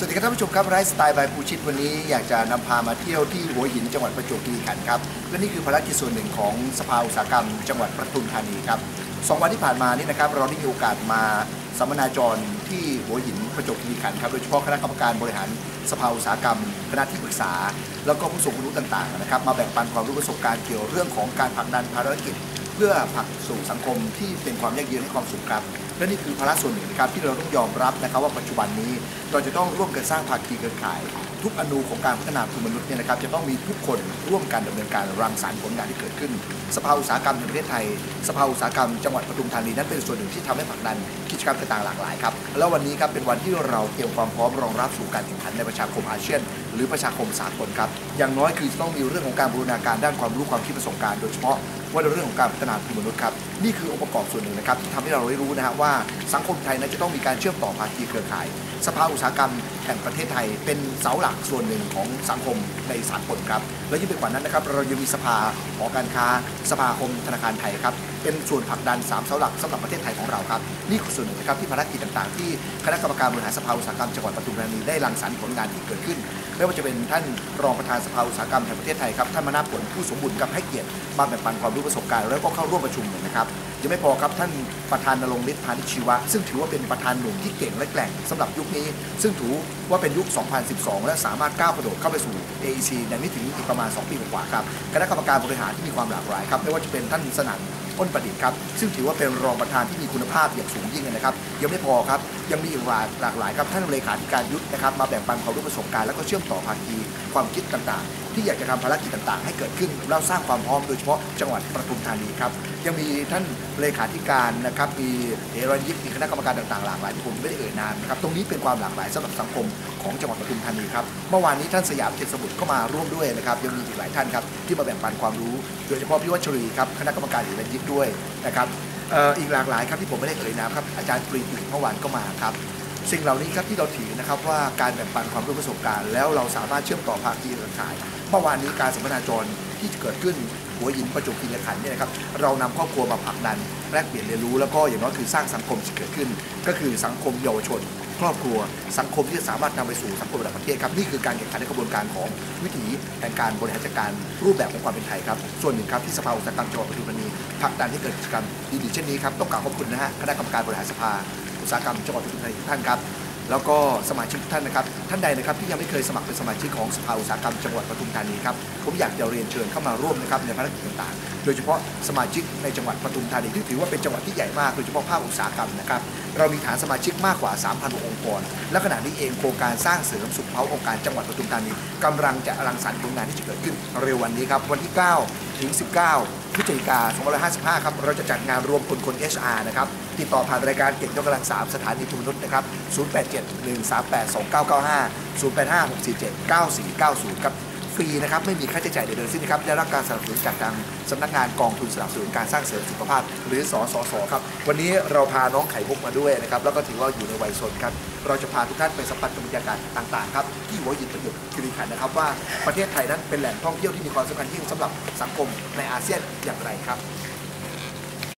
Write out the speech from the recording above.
สวัสดีครับท่านผู้ชมครับไลฟ์สไตล์บายภูชิตวันนี้อยากจะนำพามาเที่ยวที่หัวหินจังหวัดประจวบคีรีขันธ์ครับและนี่คือภารกิจส่วนหนึ่งของสภาอุตสาหกรรม จังหวัดประทุมธานีครับสองวันที่ผ่านมานี่นะครับเราได้มีโอกาสมาสัมมนาจรที่หัวหินประจวบคีรีขันธ์ครับโดยเฉพาะคณะกรรมการบริหารสภาอุตสาหกรรม คณะที่ปรึกษา แล้วก็ผู้ทรงคุณวุฒิต่างๆนะครับมาแบ่งปันความรู้ประสบการณ์เกี่ยวเรื่องของการผลักดันภารกิจ เพื่อผลักสู่สังคมที่เป็นความยั่งยืนให้ความสุขครับและนี่คือภาระส่วนหนึ่งนะครับที่เราต้องยอมรับนะครับว่าปัจจุบันนี้เราจะต้องร่วมกันสร้างภาคีเครือข่าย ทุกอนูของการพัฒนาคุณมนุษย์เนี่ยนะครับจะต้องมีทุกคนร่วมกันดำเนินการรังสรรค์ผลงานที่เกิดขึ้น สภาอุตสาหกรรมแห่งประเทศไทย สภาอุตสาหกรรมจังหวัดปทุมธานีนั้นเป็นส่วนหนึ่งที่ทำให้ผลักดันกิจกรรมต่างๆหลากหลายครับแล้ววันนี้ครับเป็นวันที่เราเตรียมความพร้อมรองรับสู่การแข่งขันในประชาคมอาเซียน หรือประชาคมสากลครับอย่างน้อยคือต้องมีเรื่องของการบูรณาการด้านความรู้ความคิดประสบการณ์โดยเฉพาะว่าในเรื่องของการพัฒนาคุณมนุษย์ครับนี่คือองค์ประกอบส่วนหนึ่งนะครับที่ทำให้เราได้รู้นะฮะว่าสังคมไทยนั้นจะต้องมีการเชื่อมต่อภาคีเครือข่าย สภาอุตสาหกรรมแห่งประเทศไทย เป็นเสาหลักส่วนหนึ่งของสังคมในสากลครับ และยิ่งไปกว่านั้นนะครับ เรายังมีสภาหอการค้า สภาคมธนาคารไทยครับ เป็นส่วนผลักดันสามเสาหลักสำหรับประเทศไทยของเราครับ นี่คือส่วนหนึ่งนะครับที่ภารกิจต่างๆ ที่คณะกรรมการบริหารสภาอุตสาหกรรมจังหวัดปทุมธานีได้รังสรรค์ผลงานที่เกิดขึ้น ไม่ว่าจะเป็นท่านรองประธานสภาอุตสาหกรรมแห่งประเทศไทยครับท่านมานาผลผู้สมบูรณ์กับให้เกียรติมาแบ่งปันความรู้ประสบการณ์แล้วก็เข้าร่วมประชุมนะครับยังไม่พอครับท่านประธานนรงฤทธิ์พานิชชีวะ ซึ่งถือว่าเป็นประธานหนุ่มที่เก่งและแกร่งสำหรับยุคนี้ ซึ่งถือว่าเป็นยุค 2012 และสามารถก้าวกระโดดเข้าไปสู่ AEC ในไม่ถึงอีกประมาณ 2 ปีกว่าครับคณะกรรมการบริหารที่มีความหลากหลายครับไม่ว่าจะเป็นท่านสนั่น อ้นประดิษฐ์ครับซึ่งถือว่าเป็นรองประธานที่มีคุณภาพอย่างสูงยิ่งนะครับยังไม่พอครับยังมีอีกหลากหลากหลายครับท่านเลขาธิการยุทธนะครับมาแบ่งปันความรู้ประสบการณ์แล้วก็เชื่อมต่อภาคีความคิดต่างๆ ที่อยากจะทำภารกิจต่างๆ ให้เกิดขึ้นแล้วสร้างความพร้อมโดยเฉพาะจังหวัดปทุมธานีครับยังมีท่านเลขาธิการนะครับมีเฮรัญยิกมีคณะกรรมการต่างๆหลากหลายที่ผมไม่ได้เอ่ยนามนะครับตรงนี้เป็นความหลากหลายสำหรับสังคมของจังหวัดปทุมธานีครับเมื่อวานนี้ท่านสยามเขตสมุทรก็มาร่วมด้วยนะครับยังมีอีกหลายท่านครับที่มาแบ่งปันความรู้ โดยเฉพาะพี่วัชรีครับคณะกรรมการเฮรัญยิกด้วยนะครับอีกหลากหลายครับที่ผมไม่ได้เอ่ยนามครับอาจารย์ปรีดีเมื่อวานก็มาครับ สิ่งเหล่านี้ครับที่เราถือนะครับว่าการแบ่งปันความรู้ประสบการณ์แล้วเราสามารถเชื่อมต่อภาคีเครือข่ายเมื่อวานนี้การสัมมนาจรที่เกิดขึ้นหัวหินประจวบคีรีขันธ์เนี่ยนะครับเรานำครอบครัวมาผลักดันแลกเปลี่ยนเรียนรู้แล้วก็อย่างน้อยคือสร้างสังคมที่เกิดขึ้น ก็คือสังคมเยาวชน ครอบครัว สังคมที่จะสามารถนำไปสู่สังคมระดับประเทศครับนี่คือการแข่งขันในกระบวนการของวิถีแห่งการบริหารจัดการรูปแบบของความเป็นไทยครับส่วนหนึ่งครับที่สภาอุตสาหกรรมจังหวัดปทุมธานีผลักดันให้เกิดกิจกรรมดีๆเช่นนี้ครับต้องกล่าวขอบคุณนะฮะคณะกรรมการบริหารสภา ตสาหกรรมจังหวัดปทุมธานีทุกท่านครับแล้วก็สมาชิกทุกท่านนะครับ ท่านใดนะครับที่ยังไม่เคยสมัครเป็นสมาชิกของสภาอุตสาหกรรมจังหวัดปทุมธานีครับผมอยากจะเรียนเชิญเข้ามาร่วมนะครับในภารกิจต่างๆ โดยเฉพาะสมาชิกในจังหวัดปทุมธานีที่ถือว่าเป็นจังหวัดที่ใหญ่มากโดยเฉพาะภาคอุตสาหกรรมนะครับเรามีฐานสมาชิกมากกว่า 3,000 องค์กร และขณะนี้เองโครงการสร้างเสริมสุขภาพองค์การจังหวัดปทุมธานีกำลังจะรังสรรค์ผลงานที่จะเกิดขึ้นเร็ววันนี้ครับวันที่ 9 ถึง 19พฤศจิกา2555 ครับ เราจะจัดงานรวมคนคน HR นะครับ ติดต่อผ่านรายการเก่งยกกำลัง 3 สถานีทุนนุษย์นะครับ 0871382995 0856479490 ครับ ฟรีนะครับไม่มีค่าใช้จ่ายใดๆสิ้นนะครับได้รับการสนับสนุนจากทางสำนักงานกองทุนสนับสนุนการสร้างเสริมสุขภาพ หรือสสสครับวันนี้เราพาน้องไข่มุกมาด้วยนะครับแล้วก็ถือว่าอยู่ในวัยสนครับเราจะพาทุกท่านไปสัมผัสกับบรรยากาศต่างๆครับที่หัวหินประโยชน์คีรีขันธ์นะครับว่าประเทศไทยนั้นเป็นแหล่งท่องเที่ยวที่มีความสำคัญยิ่งสำหรับสังคมในอาเซียนอย่างไรครับ